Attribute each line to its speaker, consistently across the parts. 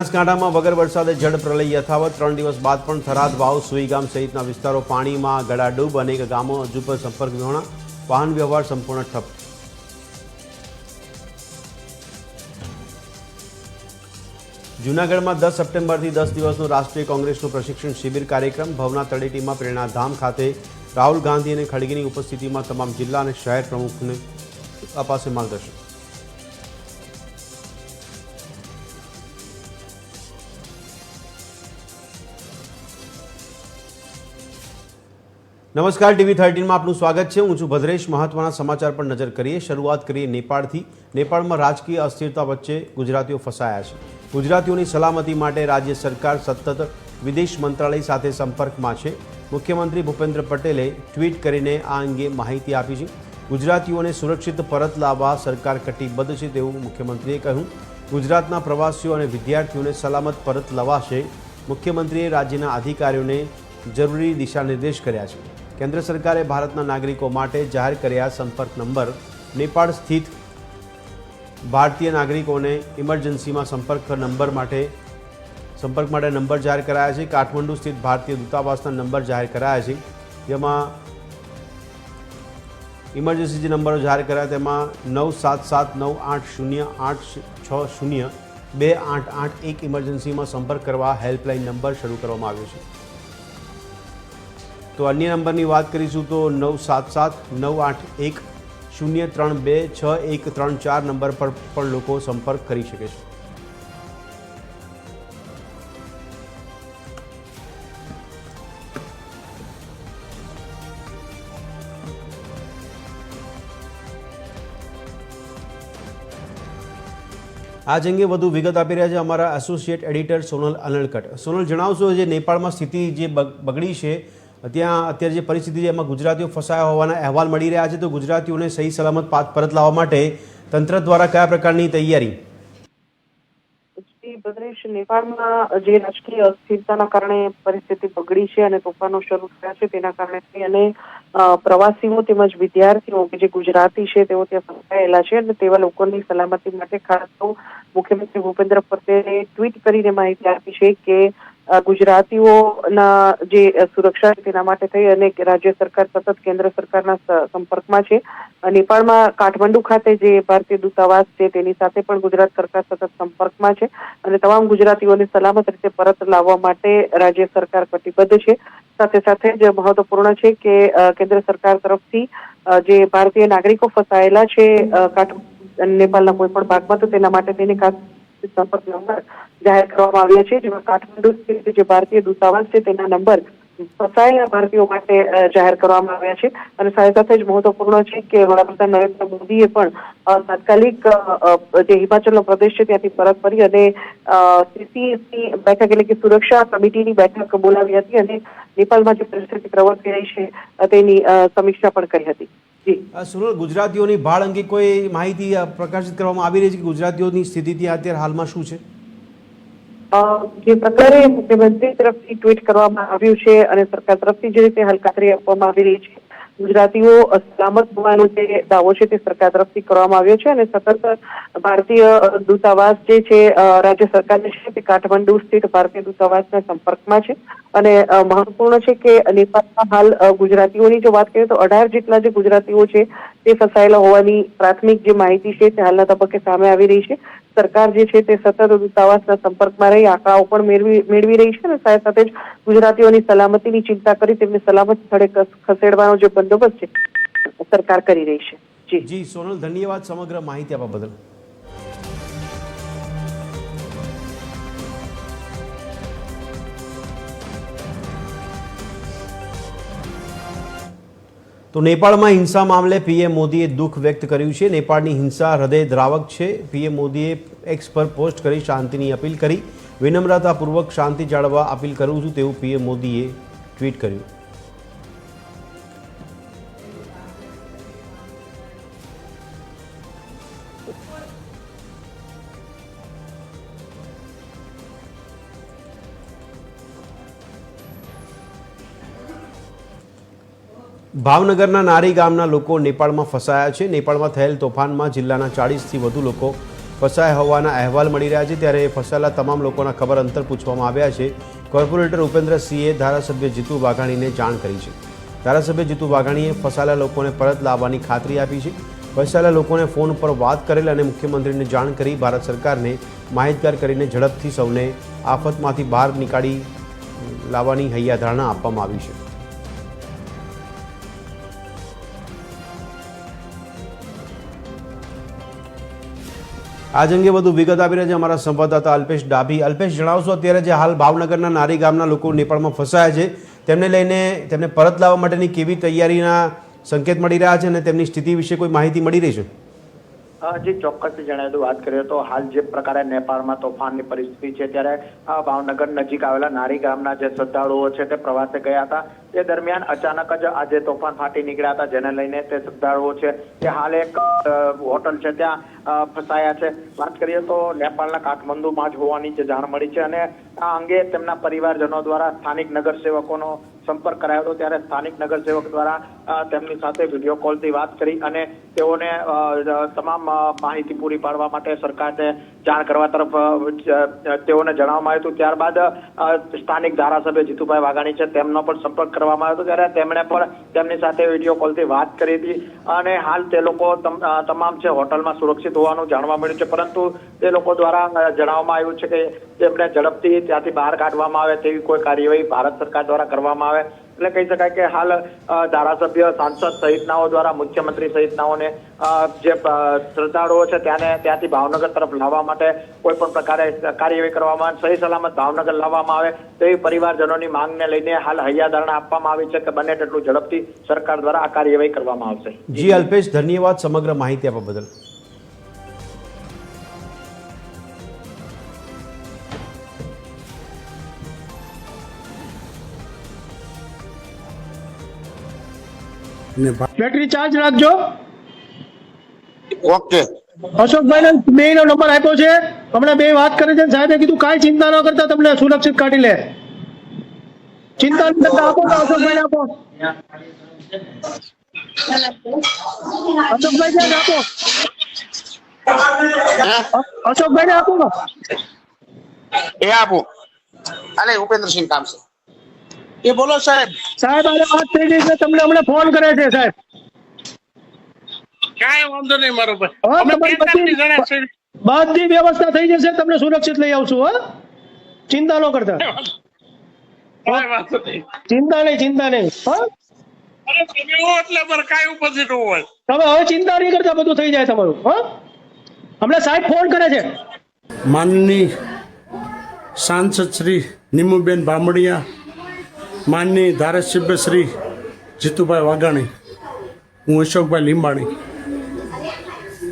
Speaker 1: બનાસકાંઠામાં વગર વરસાદે જળ પ્રલય યથાવત. ત્રણ દિવસ બાદ પણ થરાદ, વાવ, સુઈગામ સહિતના વિસ્તારો પાણીમાં ગળાડૂબ. અનેક ગામો હજુ પણ સંપર્ક વિહોણા વાહન વ્યવહાર સંપૂર્ણ ઠપ. જૂનાગઢમાં દસ સપ્ટેમ્બરથી દસ દિવસનો રાષ્ટ્રીય કોંગ્રેસનું પ્રશિક્ષણ શિબિર કાર્યક્રમ. ભવના તળેટીમાં પ્રેરણાધામ ખાતે રાહુલ ગાંધી અને ખડગેની ઉપસ્થિતિમાં તમામ જિલ્લા અને શહેર પ્રમુખને અપાશે માર્ગદર્શન. નમસ્કાર, ટીવી થર્ટીનમાં આપનું સ્વાગત છે. હું છું ભદ્રેશ. મહત્વના સમાચાર પર નજર કરીએ. શરૂઆત કરીએ નેપાળથી. નેપાળમાં રાજકીય અસ્થિરતા વચ્ચે ગુજરાતીઓ ફસાયા છે. ગુજરાતીઓની સલામતી માટે રાજ્ય સરકાર સતત વિદેશ મંત્રાલય સાથે સંપર્કમાં છે. મુખ્યમંત્રી ભૂપેન્દ્ર પટેલે ટ્વીટ કરીને આ અંગે માહિતી આપી છે. ગુજરાતીઓને સુરક્ષિત પરત લાવવા સરકાર કટિબદ્ધ છે તેવું મુખ્યમંત્રીએ કહ્યું. ગુજરાતના પ્રવાસીઓ અને વિદ્યાર્થીઓને સલામત પરત લવાશે મુખ્યમંત્રીએ રાજ્યના અધિકારીઓને જરૂરી દિશા નિર્દેશ કર્યા છે. કેન્દ્ર સરકારે ભારતના નાગરિકો માટે જાહેર કર્યા સંપર્ક નંબર. નેપાળ સ્થિત ભારતીય નાગરિકોને ઇમરજન્સીમાં સંપર્ક નંબર માટે, સંપર્ક માટે નંબર જાહેર કરાયા છે. કાઠમંડુ સ્થિત ભારતીય દૂતાવાસના નંબર જાહેર કરાયા છે. જેમાં ઇમરજન્સી જે નંબરો જાહેર કર્યા તેમાં નવ સાત સાત નવ આઠ શૂન્ય આઠ છ શૂન્ય બે આઠ આઠ એક ઇમરજન્સીમાં સંપર્ક કરવા હેલ્પલાઇન નંબર શરૂ કરવામાં આવ્યો છે. તો અન્ય નંબરની વાત કરીશું તો નવ સાત સાત, નવ આઠ એક, શૂન્ય ત્રણ બે, છ એક ત્રણ ચાર નંબર પર પણ લોકો સંપર્ક કરી શકે છે. આજ અંગે વધુ વિગત આપી રહ્યા છે અમારા એસોસિએટ એડિટર સોનલ અનલકટ સોનલ, જણાવશો, જે નેપાળમાં સ્થિતિ જે બગડી છે ત્યાં અત્યારે જે પરિસ્થિતિ છે, એમાં ગુજરાતીઓ ફસાયા હોવાના અહેવાલ મળી રહ્યા છે. તો ગુજરાતીઓને સહી સલામત પરત લાવવા માટે તંત્ર દ્વારા કયા પ્રકારની તૈયારી?
Speaker 2: નેપાળમાં જે રાજકીય અસ્થિરતાના કારણે પરિસ્થિતિ બગડી છે અને તોફાનો શરૂ થયા છે, તેના કારણે અને પ્રવાસીઓ તેમજ વિદ્યાર્થીઓ કે જે ગુજરાતી છે, તેઓ ત્યાં ફસાયેલા છે અને તેવા લોકોની સલામતી માટે ખાસ તો મુખ્યમંત્રી ભૂપેન્દ્ર પટેલે ટ્વીટ કરીને માહિતી આપી છે કે ગુજરાતીઓના જે સુરક્ષા તેના માટે થઈ અને રાજ્ય સરકાર સતત કેન્દ્ર સરકારના સંપર્કમાં છે. નેપાળમાં કાઠમંડુ ખાતે જે ભારતીય દૂતાવાસ છે તેની સાથે પણ ગુજરાત સરકાર સતત સંપર્કમાં છે અને તમામ ગુજરાતીઓને સલામત રીતે પરત લાવવા માટે રાજ્ય સરકાર કટિબદ્ધ છે. સાથે સાથે જ મહત્વપૂર્ણ છે કે કેન્દ્ર સરકાર તરફથી જે ભારતીય નાગરિકો ફસાયેલા છે કાઠ નેપાળના કોઈ પણ ભાગમાં, તો તેના માટે તેની ખાસ સંપર્ક નંબર. જાહેર કરવામાં આવ્યા છે, જેમાં કાઠમંડુ જે ભારતીય દૂતાવાસ છે, તેના નંબર ફસાયેલા ભારતીયો માટે જાહેર કરવામાં આવ્યા છે. અને સાથે સાથે જ મહત્વપૂર્ણ છે કે વડાપ્રધાન નરેન્દ્ર મોદીએ પણ તાત્કાલિક જે હિમાચલનો પ્રદેશ છે, ત્યાંથી પરત ફરી અને સીસીએસની બેઠક એટલે કે સુરક્ષા કમિટીની બેઠક બોલાવી હતી અને નેપાળમાં જે પરિસ્થિતિ પ્રવર્તી રહી છે, તેની સમીક્ષા પણ કરી હતી. જી.
Speaker 1: ગુજરાતીઓની ભાળ અંગે કોઈ માહિતી પ્રકાશિત કરવામાં આવી રહી છે કે ગુજરાતીઓની સ્થિતિ ત્યાં અત્યારે હાલમાં શું છે?
Speaker 2: જે પ્રકારે મુખ્યમંત્રી તરફથી ટ્વીટ કરવામાં આવ્યું છે અને સરકાર તરફથી જે રીતે હલકાતરી આપવામાં આવી રહી છે ગુજરાતીઓ સલામત હોવાનો જે દાવો છે તે સરકાર તરફથી કરવામાં આવ્યો છે અને સતત ભારતીય દૂતાવાસ જે છે રાજ્ય સરકારને છે તે કાઠમંડુ સ્થિત ભારતીય દૂતાવાસના સંપર્કમાં છે. અને મહત્વપૂર્ણ છે કે નેપાળમાં હાલ ગુજરાતીઓની જો વાત કરીએ તો અઢાર જેટલા જે ગુજરાતીઓ છે તે ફસાયેલા હોવાની પ્રાથમિક જે માહિતી છે તે હાલના તબક્કે સામે આવી રહી છે. સરકાર જે છે તે સતત દૂતાવાસના સંપર્કમાં રહી, આંકડાઓ પણ મેળવી મેળવી રહી છે અને સાથે સાથે જ ગુજરાતીઓની સલામતીની ચિંતા કરી, તેમને સલામત સ્થળે ખસેડવાનો જે બંદોબસ્ત છે, સરકાર કરી રહી છે. જી.
Speaker 1: જી, સોનલ, ધન્યવાદ સમગ્ર માહિતી આપવા બદલ. તો નેપાળમાં હિંસા મામલે પીએમ મોદીએ દુઃખ વ્યક્ત કર્યું છે. નેપાળની હિંસા હૃદય દ્રાવક છે. પીએમ મોદીએ એક્સ પર પોસ્ટ કરી શાંતિની અપીલ કરી. વિનમ્રતાપૂર્વક શાંતિ જાળવવા અપીલ કરું છું તેવું પીએમ મોદીએ ટ્વીટ કર્યું. ભાવનગરના નારી ગામના લોકો નેપાળમાં ફસાયા છે. નેપાળમાં થયેલ તોફાનમાં જિલ્લાના ચાળીસથી વધુ લોકો ફસાયા હોવાના અહેવાલ મળી રહ્યા છે ત્યારે ફસાયેલા તમામ લોકોના ખબર અંતર પૂછવામાં આવ્યા છે. કોર્પોરેટર ઉપેન્દ્રસિંહે ધારાસભ્ય જીતુ વાઘાણીને જાણ કરી છે. ધારાસભ્ય જીતુ વાઘાણીએ ફસાયેલા લોકોને પરત લાવવાની ખાતરી આપી છે. ફસાયેલા લોકોને ફોન પર વાત કરેલ અને મુખ્યમંત્રીને જાણ કરી ભારત સરકારને માહિતગાર કરીને ઝડપથી સૌને આફતમાંથી બહાર નીકાળી લાવવાની હૈયાધારણા આપવામાં આવી છે. આજ અંગે વધુ વિગત આપી રહ્યા છે અમારા સંવાદદાતા અલ્પેશ ડાભી. અલ્પેશ, જણાવશો અત્યારે જે હાલ ભાવનગરના નારી ગામના લોકો નેપાળમાં ફસાયા છે, તેમને લઈને તેમને પરત લાવવા માટેની કેવી તૈયારીના સંકેત મળી રહ્યા છે અને તેમની સ્થિતિ વિશે કોઈ માહિતી મળી રહી છે?
Speaker 3: જી ચોક્કસથી જણાવ્યું વાત કરીએ તો હાલ જે પ્રકારે નેપાળમાં તોફાનની પરિસ્થિતિ છે, ત્યારે ભાવનગર નજીક આવેલા નારી ગામના જે શ્રદ્ધાળુઓ છે, તે પ્રવાસે ગયા હતા. તે દરમિયાન અચાનક જ આજે તોફાન ફાટી નીકળ્યા હતા, જેને લઈને તે શ્રદ્ધાળુઓ છે, તે હાલ એક હોટલ છે, ત્યાં ફસાયા છે. વાત કરીએ તો નેપાળના કાઠમંડુમાં જ હોવાની જે જાણ મળી છે અને આ અંગે તેમના પરિવારજનો દ્વારા સ્થાનિક નગરસેવકોનો સંપર્ક કરાયો હતો. ત્યારે સ્થાનિક નગરસેવક દ્વારા તેમની સાથે વીડિયો કોલથી વાત કરી અને તેઓને તમામ માહિતી પૂરી પાડવા માટે સરકારને જાણ કરવા તરફ તેઓને જણાવવામાં આવ્યું હતું. ત્યારબાદ સ્થાનિક ધારાસભ્ય જીતુભાઈ વાઘાણી છે, તેમનો પણ સંપર્ક કરવામાં આવ્યો હતો, ત્યારે તેમણે પણ તેમની સાથે વીડિયો કોલથી વાત કરી હતી. અને હાલ તે લોકો તમ- તમામ છે, હોટલમાં સુરક્ષિત હોવાનું જાણવા મળ્યું છે. પરંતુ તે લોકો દ્વારા જણાવવામાં આવ્યું છે કે તેમને ઝડપથી ત્યાંથી બહાર કાઢવામાં આવે તેવી કોઈ કાર્યવાહી ભારત સરકાર દ્વારા કરવામાં આવે. એટલે કહી શકાય કે હાલ ધારાસભ્ય, સાંસદ સહિતનાઓ દ્વારા, મુખ્યમંત્રી સહિતનાઓને જે શ્રદ્ધાળુઓ છે ત્યાંને, ત્યાંથી ભાવનગર તરફ લાવવા માટે કોઈ પણ પ્રકારે કાર્યવાહી કરવામાં સહી સલામત ભાવનગર લાવવામાં આવે તેવી પરિવારજનોની માંગને લઈને હાલ હૈયાધારણા આપવામાં આવી છે કે બને તેટલું ઝડપથી સરકાર દ્વારા આ કાર્યવાહી કરવામાં આવશે.
Speaker 1: જી, અલ્પેશ, ધન્યવાદ સમગ્ર માહિતી આપવા બદલ.
Speaker 4: ને
Speaker 5: બેટરી ચાર્જ રાખજો.
Speaker 4: ઓકે.
Speaker 5: અશોકભાઈ બે નો નંબર આપ્યો છે. હમણાં બે વાત કરે છે. સાહેબે કીધું કાંઈ ચિંતા ન કરતા તમને સુરક્ષિત કાઢી લે. ચિંતા ન કરતા આપો તો અશોકભાઈ આપો. અશોકભાઈ ને આપો. અશોકભાઈ ને આપો.
Speaker 4: એ આપો. અલે ઉપેન્દ્રસિંહ કામ છે એ બોલો સાહેબ.
Speaker 5: સાહેબ આને વાત થઈ ગઈ છે તમને હમણાં ફોન કરે છે સાહેબ.
Speaker 6: કાંઈ વાંધો નહીં મારો ભાઈ.
Speaker 5: બધી- વ્યવસ્થા થઈ જશે તમને સુરક્ષિત લઈ આવશું હા? ચિંતા ન કરતા. ચિંતા નહીં ચિંતા નહીં
Speaker 6: તમે હોવું હોય.
Speaker 5: તમે હવે ચિંતા નહીં કરતા બધું થઈ જાય તમારું હા? હમણાં સાહેબ ફોન કરે છે.
Speaker 7: માનની સાંસદ શ્રી નિમુબેન બામણિયા માનની ધારાસભ્ય શ્રી જીતુભાઈ વાઘાણી, હું અશોકભાઈ લીંબાણી.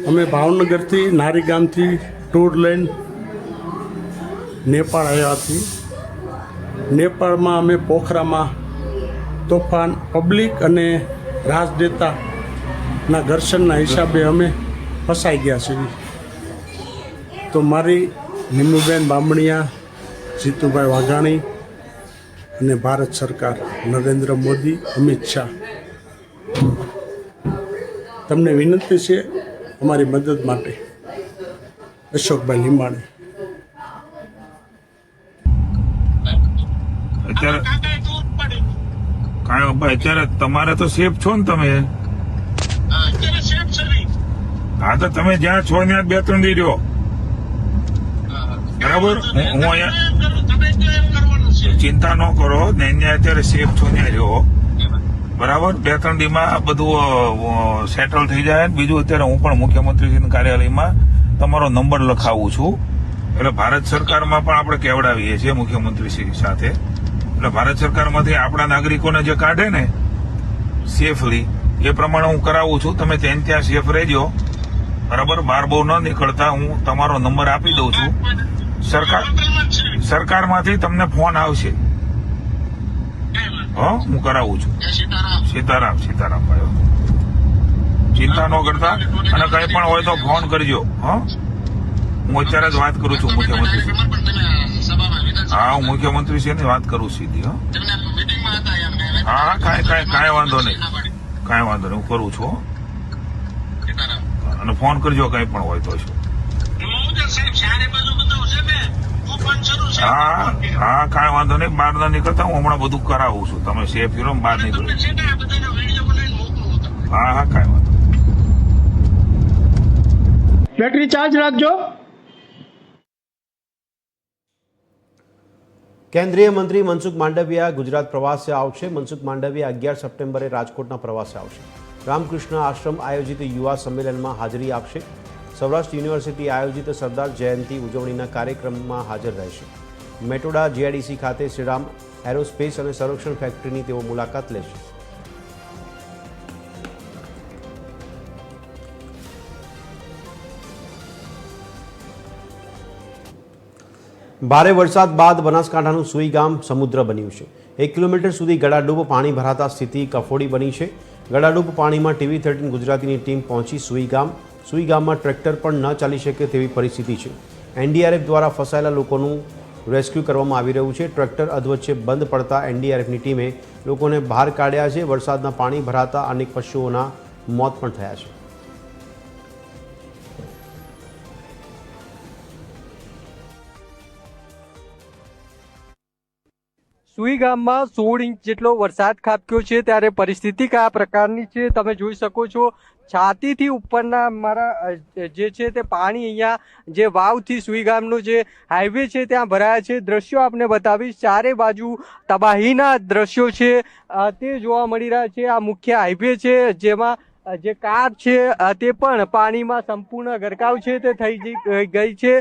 Speaker 7: અમે ભાવનગરથી નારી ગામથી ટૂર લઈને નેપાળ આવ્યા હતી નેપાળમાં અમે પોખરામાં તોફાન પબ્લિક અને રાજનેતાના ઘર્ષણના હિસાબે અમે ફસાઈ ગયા છીએ. તો મારી નિમુબેન બામણિયા, જીતુભાઈ વાઘાણી અને ભારત સરકાર નરેન્દ્ર મોદી, અમિત શાહ. તમને વિનંતી છે અમારી મદદ માટે. અશોકભાઈ લીંબાણી.
Speaker 8: કાંઈ ભાઈ અત્યારે તમારે તો સેફ છો ને તમે? હા, તો તમે જ્યાં છો ત્યાં બે ત્રણ દી રહ્યો. બરાબર? હું અહીંયા ચિંતા ન કરો ને અત્યારે સેફ છો ત્યાં રહ્યો. બરાબર? બે, ત્રણ દીમાં આ બધું સેટલ થઈ જાય ને બીજું અત્યારે હું પણ મુખ્યમંત્રી કાર્યાલયમાં તમારો નંબર લખાવું છું. એટલે ભારત સરકારમાં પણ આપણે કેવડાવીએ છીએ મુખ્યમંત્રીશ્રી સાથે. એટલે ભારત સરકારમાંથી આપણા નાગરિકોને જે કાઢે ને સેફલી એ પ્રમાણે હું કરાવું છું. તમે ત્યાં ત્યાં સેફ રહેજો. બરાબર? બાર બહુ ન નીકળતા હું તમારો નંબર આપી દઉં છું. સરકાર સરકારમાંથી તમને ફોન આવશે. હ હું કરાવું છું. સીતારામ. સીતારામ ભાઈ ચિંતા ન કરતા અને કઈ પણ હોય તો ફોન કરજો હ. હું અત્યારે જ વાત કરું છું મુખ્યમંત્રી હા હું મુખ્યમંત્રી છે ને વાત કરું સીધી હા. હા કાંઈ કાંઈ કાંઈ વાંધો નહીં. કાંઈ વાંધો નહીં હું કરું છું હો. અને ફોન કરજો કઈ પણ હોય તો શું હા હા કાંઈ વાંધો નહીં બહાર ના નીકળતા હું હમણાં બધું કરાવું છું. તમે સેફ ફીરો બહાર નીકળો. હા હા કાંઈ વાંધો
Speaker 5: બેટરી ચાર્જ રાખજો.
Speaker 1: કેન્દ્રીય મંત્રી મનસુખ માંડવિયા ગુજરાત પ્રવાસે આવશે. મનસુખ માંડવિયા અગિયાર સપ્ટેમ્બરે રાજકોટના પ્રવાસે આવશે. રામકૃષ્ણ આશ્રમ આયોજિત યુવા સંમેલનમાં હાજરી આપશે. સૌરાષ્ટ્ર યુનિવર્સિટી આયોજિત સરદાર જયંતિ ઉજવણીના કાર્યક્રમમાં હાજર રહેશે. મેટોડા જીઆઈડીસી ખાતે શ્રીરામ એરોસ્પેસ અને સંરક્ષણ ફેક્ટરીની તેઓ મુલાકાત લેશે. ભારે વરસાદ બાદ બનાસકાંઠાનું સુઈગામ સમુદ્ર બન્યું છે. એક કિલોમીટર સુધી ગળાડૂબ પાણી ભરાતા સ્થિતિ કફોડી બની છે. ગળાડૂબ પાણીમાં ટીવી થર્ટીન ગુજરાતીની ટીમ પહોંચી સુઈ ગામ. સુઈ ટ્રેક્ટર પણ ન ચાલી શકે તેવી પરિસ્થિતિ છે. એનડીઆરએફ દ્વારા ફસાયેલા લોકોનું રેસ્ક્યુ કરવામાં આવી રહ્યું છે. ટ્રેક્ટર અધવચ્ચે બંધ પડતા એનડીઆરએફની ટીમે લોકોને બહાર કાઢ્યા છે. વરસાદના પાણી ભરાતા અનેક પશુઓના મોત પણ થયા છે.
Speaker 9: સુઈ ગામમાં સોળ ઇંચ જેટલો વરસાદ ખાબક્યો છે ત્યારે પરિસ્થિતિ કયા પ્રકારની છે તમે જોઈ શકો છો. છાતીથી ઉપરના મારા જે છે તે પાણી અહીંયા જે વાવથી સુઈ ગામનો જે હાઈવે છે ત્યાં ભરાયા છે. દ્રશ્યો આપને બતાવીશ. ચારે બાજુ તબાહીના દ્રશ્યો છે. તે જોવા મળી રહ્યા છે. આ મુખ્ય હાઈવે છે જેમાં જે કાર છે તે પણ પાણીમાં સંપૂર્ણ ગરકાવ છે. તે થઈ ગઈ છે.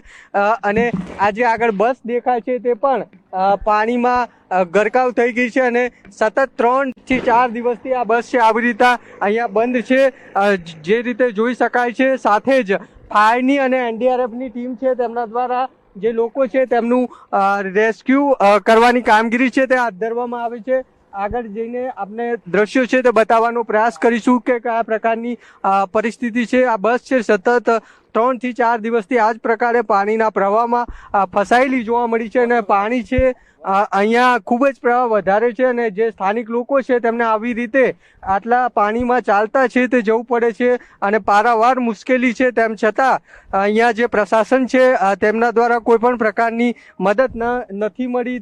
Speaker 9: અને આ જે આગળ બસ દેખાય છે તે પણ પાણીમાં ગરકાવ થઈ ગઈ છે અને સતત ત્રણથી ચાર દિવસથી આ બસ છે આવી રીતે અહીંયા બંધ છે. જે રીતે જોઈ શકાય છે, સાથે જ ફાયરની અને એનડીઆરએફની ટીમ છે તેમના દ્વારા જે લોકો છે તેમનું રેસ્ક્યુ કરવાની કામગીરી છે તે હાથ ધરવામાં આવે છે. આગળ જઈને આપણે દ્રશ્યો છે તે બતાવવાનો પ્રયાસ કરીશું કે કયા પ્રકારની પરિસ્થિતિ છે. આ બસ છે સતત ત્રણથી ચાર દિવસથી આ જ પ્રકારે પાણીના પ્રવાહમાં ફસાયેલી જોવા મળી છે અને પાણી છે અહીંયા ખૂબ જ પ્રવાહ વધારે છે અને જે સ્થાનિક લોકો છે તેમને આવી રીતે આટલા પાણીમાં ચાલતા છે તે જવું પડે છે અને પારાવાર મુશ્કેલી છે. તેમ છતાં, અહીંયા જે પ્રશાસન છે તેમના દ્વારા કોઈ પણ પ્રકારની મદદ નથી મળી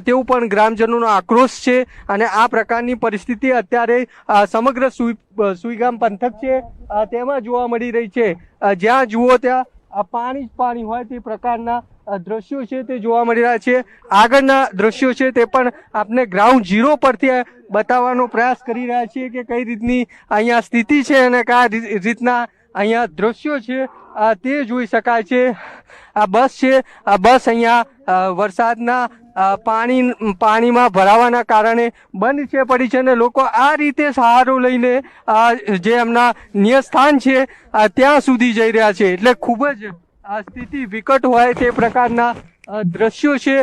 Speaker 9: તેવું પણ ગ્રામજનોનો આક્રોશ છે અને આ પ્રકારની પરિસ્થિતિ અત્યારે સમગ્ર સુઈ સુઈગામ પંથક છે તેમાં જોવા મળી રહી છે. જ્યાં જુઓ ત્યાં પાણી જ પાણી હોય તે પ્રકારના દ્રશ્યો છે તે જોવા મળી રહ્યા છે. આગળના દ્રશ્યો છે તે પણ આપણે ગ્રાઉન્ડ ઝીરો પરથી બતાવવાનો પ્રયાસ કરી રહ્યા છીએ કે કઈ રીતની અહીંયા સ્થિતિ છે અને કયા રીતના અહીંયા દ્રશ્યો છે. તે જોઈ શકાય છે. આ બસ છે. આ બસ અહીંયા વરસાદના પાણી, પાણીમાં ભરાવાના કારણે બંધ છે, પડી છે અને લોકો આ રીતે સહારો લઈને જે એમના નિયસ્થાન છે ત્યાં સુધી જઈ રહ્યા છે. એટલે ખૂબ જ આ સ્થિતિ વિકટ હોય તે પ્રકારના દ્રશ્યો છે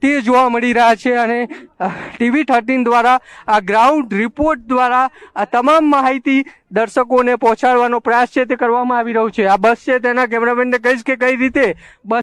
Speaker 9: તે જોવા મળી રહ્યા છે અને ટીવી થર્ટીન દ્વારા આ ગ્રાઉન્ડ રિપોર્ટ દ્વારા આ તમામ માહિતી દર્શકોને પહોંચાડવાનો પ્રયાસ છે તે કરવામાં આવી રહ્યો છે. આ બસ છે તેના કેમેરામેનને કહીશ કે કઈ રીતે બસ